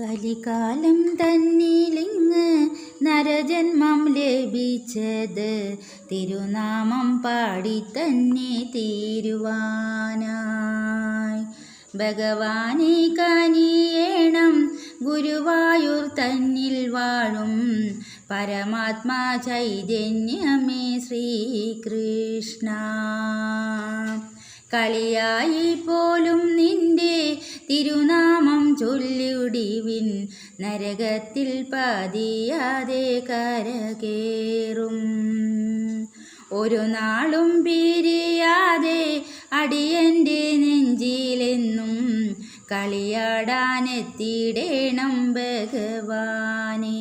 കലികാലം തന്നിലിങ്ങ് നരജന്മം ലഭിച്ചത് തിരുനാമം പാടി തന്നെ തീരുവാനായി. ഭഗവാനെ കനിയേണം ഗുരുവായൂർ തന്നിൽ വാഴും. പരമാത്മാ ചൈതന്യമേ ശ്രീകൃഷ്ണ. കളിയായി പോലും നിന്റെ തിരുനാമം ചൊല്ലിയുടിവിൻ നരകത്തിൽ പതിയാതെ കരകേറും. ഒരു നാളും പിരിയാതെ അടിയന്റെ നെഞ്ചിലെന്നും കളിയാടാനെത്തിയിടേണം ഭഗവാനേ.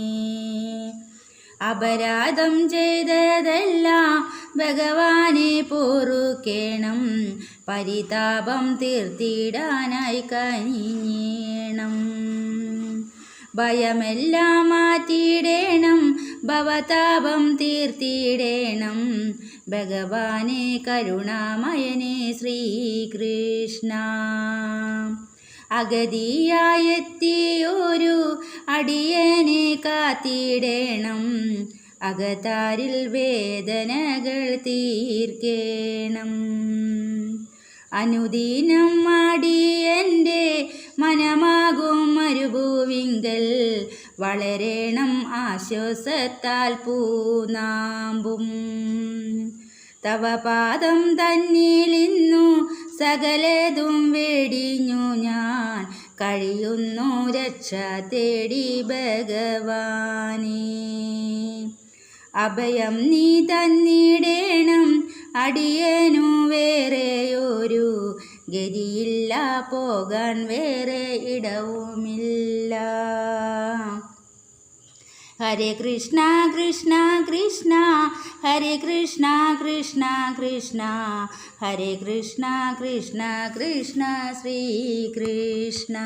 അപരാധം ചെയ്തതെല്ലാം ഭഗവാനെ പൊറുക്കേണം. പരിതാപം തീർത്തിടാനായി കനിഞ്ഞേണം ഭയമെല്ലാം മാറ്റിയിടേണം ഭവതാപം തീർത്തിയിടേണം. ഭഗവാനെ കരുണാമയനെ ശ്രീകൃഷ്ണ. അഗതിയായെത്തിയൊരു അടിയനെ കാത്തിടേണം അകതാരിൽ വേദനകൾ തീർക്കേണം. അനുദിനം അടിയന്റെ മനമാകും മരുഭൂവിങ്കൽ വളരേണം ആശ്വാസത്താൽ പൂനാമ്പും. തവ പാദം തന്നിലിന്നു സകലതും വേടിഞ്ഞു ഞാൻ. കഴിയുന്നു രക്ഷ തേടി ഭഗവാനേ. അഭയം നീ തന്നിടേണം അടിയനു വേറെയൊരു ഗതിയില്ല പോകാൻ വേറെ ഇടവുമില്ല. ഹരേ കൃഷ്ണ കൃഷ്ണ കൃഷ്ണ ഹരേ കൃഷ്ണ കൃഷ്ണ കൃഷ്ണ ഹരേ കൃഷ്ണ കൃഷ്ണ കൃഷ്ണ ശ്രീകൃഷ്ണ